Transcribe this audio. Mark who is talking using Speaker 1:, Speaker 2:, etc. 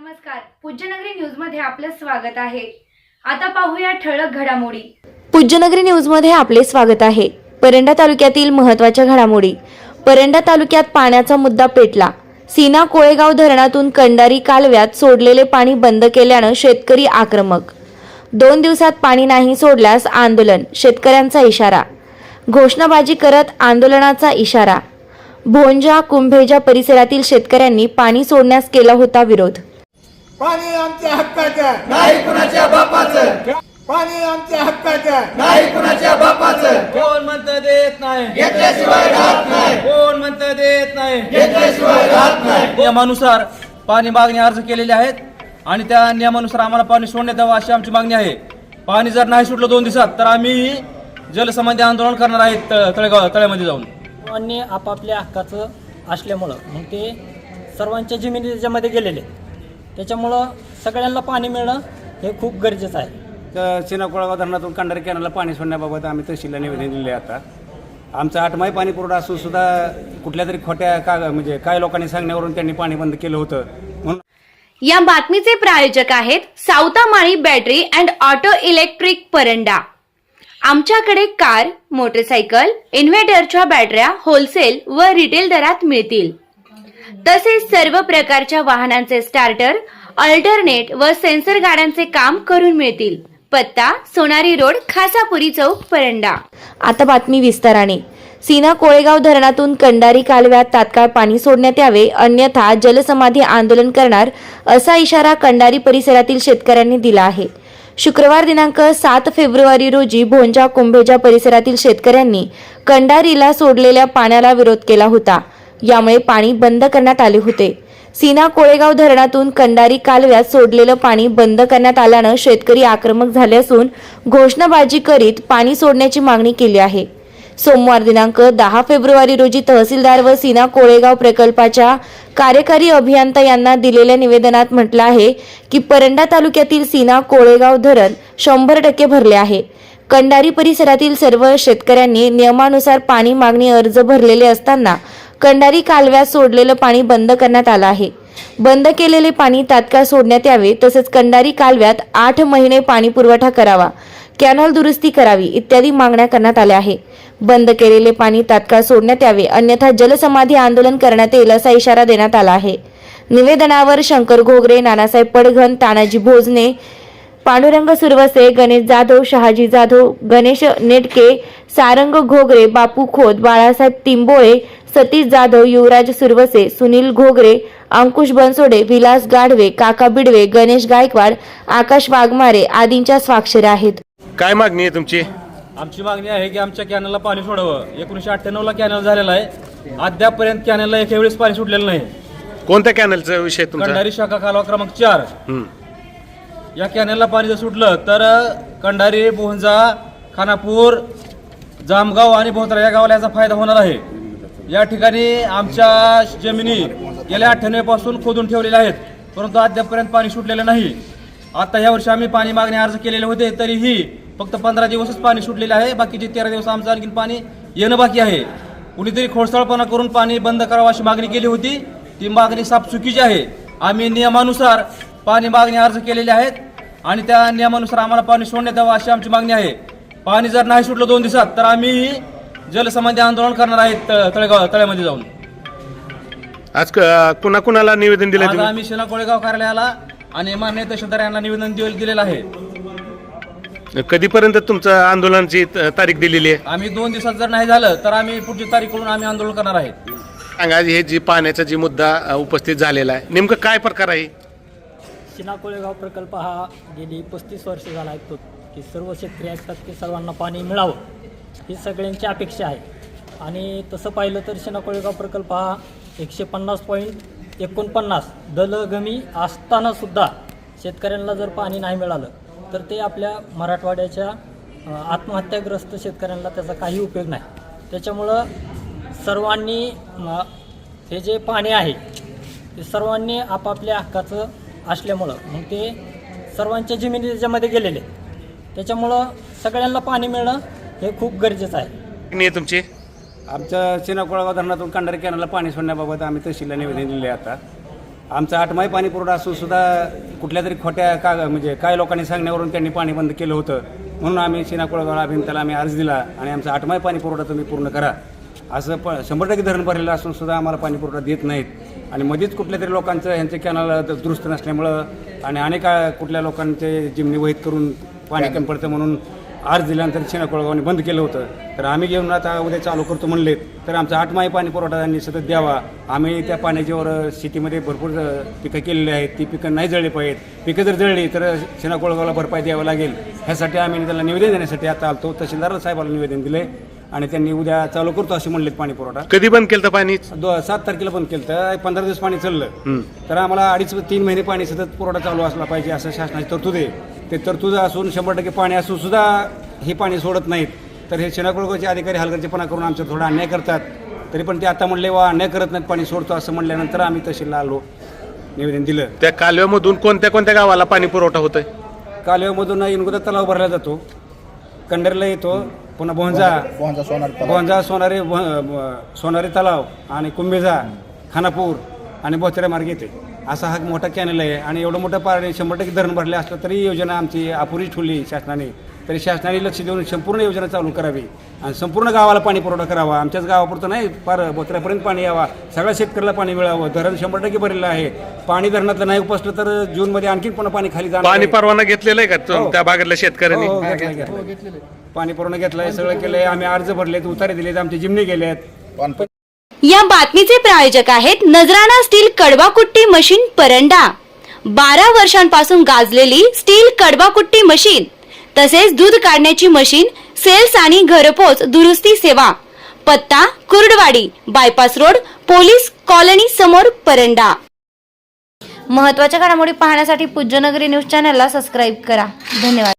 Speaker 1: नमस्कार. पूज्यनगरी न्यूजमध्ये आपलं स्वागत आहे. आता पाहूया ठळक घडामोडी.
Speaker 2: पूज्यनगरी न्यूजमध्ये आपले स्वागत आहे. परंडा तालुक्यातील महत्त्वाच्या घडामोडी. परंडा तालुक्यात पाण्याचा मुद्दा पेटला. सीना कोळेगाव धरणातून कंडारी कालव्यात सोडलेले पाणी बंद केल्यानं शेतकरी आक्रमक. दोन दिवसात पाणी नाही सोडल्यास आंदोलन शेतकऱ्यांचा इशारा. घोषणाबाजी करत आंदोलनाचा इशारा. भोंजा कुंभेजा परिसरातील शेतकऱ्यांनी पाणी सोडण्यास केला होता विरोध.
Speaker 3: पाणी आमच्या हक्काचं.
Speaker 4: नाही कुणाच्या बापाचं.
Speaker 3: पाणी आमच्या हक्काचं.
Speaker 4: नाही कुणाच्या बापाचं.
Speaker 5: कोण म्हणतं देत नाही?
Speaker 4: घेतल्याशिवाय राहत नाही.
Speaker 5: कोण म्हणतं देत नाही?
Speaker 4: घेतल्याशिवाय राहत नाही.
Speaker 5: नियमानुसार पाणी मागणी अर्ज केलेले आहेत आणि त्या नियमानुसार आम्हाला पाणी सोडण्यात यावं अशी आमची मागणी आहे. पाणी जर नाही सुटलं दोन दिवसात तर आम्ही जलसंबंधी आंदोलन करणार आहेत तळेगाव तळ्यामध्ये जाऊन.
Speaker 6: आपापल्या हक्काचं असल्यामुळं मग ते सर्वांच्या जमिनी त्याच्यामध्ये गेलेले त्याच्यामुळं सगळ्यांना पाणी मिळणं हे खूप गरजेचं आहे.
Speaker 7: तर सीना कोळगाव धरणातून कंडारी कॅनलला पाणी सोडण्याबाबत आम्ही तहसीलला निवेदन दिले आता. आमचा आठमाही पाणी पुरवठा असून सुद्धा कुठल्या तरी खोट्या का म्हणजे काय लोकांनी सांगण्यावरून त्यांनी पाणी बंद केलं होतं. म्हणून
Speaker 1: या बातमीचे प्रायोजक आहेत Savatamali battery and auto electric Paranda. आमच्याकडे कार मोटरसायकल इन्व्हर्टरच्या बॅटऱ्या होलसेल व रिटेल दरात मिळतील. तसेच सर्व प्रकारच्या वाहनांचे स्टार्टर अल्टरनेट व सेन्सर गाड्यांचे काम करून मिळतील. पत्ता सोनारी रोड खासापुरी चौक परंडा.
Speaker 2: आता बातमी विस्ताराने. सीना कोळेगाव धरणातून कंडारी कालव्यात तात्काळ पाणी सोडण्यात यावे अन्यथा जलसमाधी आंदोलन करणार असा इशारा कंडारी परिसरातील शेतकऱ्यांनी दिला आहे. शुक्रवार दिनांक सात फेब्रुवारी रोजी भोंजा कुंभेजा परिसरातील शेतकऱ्यांनी कंडारीला सोडलेल्या पाण्याला विरोध केला होता. यामुळे पाणी बंद करण्यात आले होते. सीना कोळेगाव धरणातून कंडारी कालव्यात सोडलेलं पाणी बंद करण्यात आल्यानं शेतकरी आक्रमक झाले असून घोषणाबाजी करीत पाणी सोडण्याची मागणी केली आहे. सोमवार दिनांक दहा फेब्रुवारी रोजी तहसीलदार व सीना कोळेगाव प्रकल्पाच्या कार्यकारी अभियंता यांना दिलेल्या निवेदनात म्हटलं आहे की परंडा तालुक्यातील सीना कोळेगाव धरण शंभर टक्के भरले आहे. कंडारी परिसरातील सर्व शेतकऱ्यांनी नियमानुसार पाणी मागणी अर्ज भरलेले असताना कंडारी कालव्यात सोडलेलं पाणी बंद करण्यात आलं आहे. बंद केलेले पाणी तात्काळ सोडण्यात यावे तसेच कंडारी कालव्यात आठ महिने पाणी पुरवठा करावा कॅनॉल दुरुस्ती करावी इत्यादी मागण्या करण्यात आल्या आहे. बंद केलेले पाणी तात्काळ सोडण्यात यावे अन्यथा जलसमाधी आंदोलन करण्यात येईल असा इशारा देण्यात आला आहे. निवेदनावर शंकर घोगरे नानासाहेब पडघन तानाजी भोजने पांडुरंग सुरवसे गणेश जाधव शहाजी जाधव गणेश नेटके सारंग घोगरे बापू खोत बाळासाहेब तिंबोळे सतीश जाधव युवराज सुरवसे सुनील घोगरे अंकुश बनसोडे विलास गाढवे काका बिडवे गणेश गायकवाड आकाश वाघमारे आदींच्या स्वाक्षऱ्या आहेत.
Speaker 8: काय मागणी आहे तुमची?
Speaker 5: आमची मागणी आहे की आमच्या कॅनलला पाणी सोडावं. एकोणीसशे अठ्ठ्याण्णवला कॅनल झालेला आहे. अद्यापपर्यंत कॅनलला एका वेळेस पाणी सुटलेलं नाही.
Speaker 8: कोणत्या कॅनलचा विषय तुमचा?
Speaker 5: शाखा कालवा क्रमांक चार. या कॅनलला पाणी जर सुटलं तर कंडारी बोहंजा खानापूर जामगाव आणि बोहत्रा या गावाला याचा फायदा होणार आहे. या ठिकाणी आमच्या जमिनी गेल्या अठ्ठ्याण्णव खोदून ठेवलेल्या आहेत परंतु अद्यापपर्यंत पाणी सुटलेलं नाही. आता या वर्षी आम्ही पाणी मागणी अर्ज केलेले होते तरीही फक्त पंधरा दिवसच पाणी सुटलेले आहे बाकीचे तेरा दिवस आमचं आणखी पाणी येणं बाकी आहे. कुणीतरी खोडसाळपणा करून पाणी बंद करावं अशी मागणी केली होती. ती मागणी साफ चुकीची आहे. आम्ही नियमानुसार पाणी मागणी अर्ज केलेले आहेत आणि त्या नियमानुसार आम्हाला पाणी सोडण्यात यावं अशी आमची मागणी आहे. पाणी जर नाही सुटलं दोन दिवसात तर आम्ही जलसंबंधी आंदोलन करणार आहेत तळेगाव तळ्यामध्ये जाऊन.
Speaker 8: आज क- कुणा कुणाला निवेदन दिलं
Speaker 5: आज आम्ही शिना कोळेगाव कार्यालयाला आणि मान्य तहसीलदार यांना निवेदन दिल- दिलेलं आहे.
Speaker 8: कधीपर्यंत तुमचं आंदोलनाची त- तारीख दिलेली आहे?
Speaker 5: आम्ही दोन दिवसात जर नाही झालं तर आम्ही पुढची तारीख करून आम्ही आंदोलन करणार आहे.
Speaker 8: सांगा हे जी पाण्याचा जी मुद्दा अ, उपस्थित झालेला आहे नेमकं काय प्रकार आहे?
Speaker 6: शिना कोळेगाव प्रकल्प हा गेली पस्तीस वर्ष झाला ऐकतो की सर्व शेतकरी ऐकतात की सर्वांना पाणी मिळावं ही सगळ्यांची अपेक्षा आहे. आणि तसं पाहिलं तर शिना कोळेगाव प्रकल्प हा एकशे पन्नास पॉईंट एकोणपन्नास दलगमी असतानासुद्धा शेतकऱ्यांना जर पाणी नाही मिळालं तर ते आपल्या मराठवाड्याच्या आत्महत्याग्रस्त शेतकऱ्यांना त्याचा काही उपयोग नाही. त्याच्यामुळं सर्वांनी हे जे पाणी आहे ते सर्वांनी आपापल्या हक्काचं असल्यामुळं. मग ते सर्वांच्या जमिनी त्याच्यामध्ये गेलेले. त्याच्यामुळं सगळ्यांना पाणी मिळणं हे खूप गरजेचं आहे.
Speaker 8: मागणी आहे तुमची?
Speaker 7: आमच्या सीना कोळगाव धरणातून कंडारी कॅनलला पाणी सोडण्याबाबत आम्ही तहसीलला निवेदन दिले आता. आमचा आठमाही पाणी पुरवठा असून सुद्धा कुठल्या तरी खोट्या का म्हणजे काय लोकांनी सांगण्यावरून त्यांनी पाणी बंद केलं होतं. म्हणून आम्ही सीना कोळगाव अभियंत्याला आम्ही अर्ज दिला आणि आमचा आठमाही पाणी पुरवठा तुम्ही पूर्ण करा. असं प शंभर टक्के धरण भरलेलं असून सुद्धा आम्हाला पाणी पुरवठा देत नाहीत. आणि मध्येच कुठल्या तरी लोकांचं ह्यांचे कॅनल दुरुस्त नसल्यामुळं आणि अनेक कुठल्या लोकांचे जिमनी वहीत करून पाणी कमी पडतं म्हणून अर्ज दिल्यानंतर शिना कोळगावने बंद केलं होतं. तर आम्ही घेऊन आता उद्या चालू करतो म्हणलेत तर आमचा आठमाही पाणी पुरवठा त्यांनी सतत द्यावा. आम्ही त्या पाण्याच्यावर शेतीमध्ये भरपूर पिकं केलेली आहेत. ती पिकं नाही जळली पाहिजेत. पिकं जर जळली तर शिना कोळगावला भरपाई द्यावं लागेल. ह्यासाठी आम्ही त्याला निवेदन देण्यासाठी आता आलतो. तहसीलदार साहेबाला निवेदन दिले आणि त्यांनी उद्या चालू करतो असे म्हणलेत पाणी पुरवठा.
Speaker 8: कधी बंद केलं पाणी?
Speaker 7: दो सात तारखेला बंद केलं तर पंधरा दिवस पाणी चाललं. तर आम्हाला अडीच तीन महिने पाणी सतत पुरवठा चालू असला पाहिजे असं शासनाची तरतूद आहे. ते तरतूद असून शंभर टक्के पाणी असून सुद्धा हे पाणी सोडत नाहीत. तर हे शेणाकुळगावचे अधिकारी हलगर्जीपणा करून आमच्यावर थोडा अन्याय करतात. तरी पण ते आता म्हणले वा अन्याय करत नाहीत पाणी सोडतो असं म्हणल्यानंतर आम्ही तहसीलला आलो निवेदन दिलं.
Speaker 8: त्या कालव्यामधून कोणत्या कोणत्या गावाला पाणी पुरवठा होतोय?
Speaker 7: कालव्यामधून इनगोदा तलाव भरला जातो. कंडेरला येतो. पुन्हा भोंजा भोंजा सोनारी भ- सोनारी तलाव आणि कुंभेजा खानापूर आणि बोचऱ्या मार्ग येते असा हा मोठा कॅनल आहे आणि एवढं मोठं पाणी शंभर टक्के धरण भरले असलं तरी योजना आमची अपुरी ठेवली शासनाने. तरी शासनाने लक्ष देऊन संपूर्ण योजना चालू करावी. आणि संपूर्ण गावाला पाणी पुरवठा करावा. आमच्याच गावापुरतं नाही फार बोचऱ्यापर्यंत पाणी यावा. सगळ्या शेतकऱ्याला पाणी मिळावं. धरण शंभर टक्के भरलेलं आहे. पाणी धरणातलं नाही उपसलं तर जूनमध्ये आणखीन पुन्हा पाणी खाली जाणार
Speaker 8: पाणी. परवाना घेतलेला आहे का तुम- त्या भागातल्या शेतकऱ्यांनी?
Speaker 7: हो, हो, घेतलंय, घेतलंय. पाणी पुरवणं घेतलंय सगळं केलंय. आम्ही अर्ज भरलेत उतारे दिलेत आमचे जिमने गेलेत.
Speaker 1: या बातमीचे प्रायोजक आहेत नजराणा स्टील कडवाकुट्टी मशीन परंडा. बारा वर्षांपासून गाजलेली स्टील कडवाकुट्टी मशीन. तसेच दूध काढण्याची मशीन सेल्स आणि घरपोच दुरुस्ती सेवा. पत्ता Kurduwadi bypass road police colony समोर परंडा.
Speaker 2: महत्त्वाच्या घडामोडी पाहण्यासाठी पूज्यनगरी न्यूज चॅनलला सबस्क्राईब करा. धन्यवाद.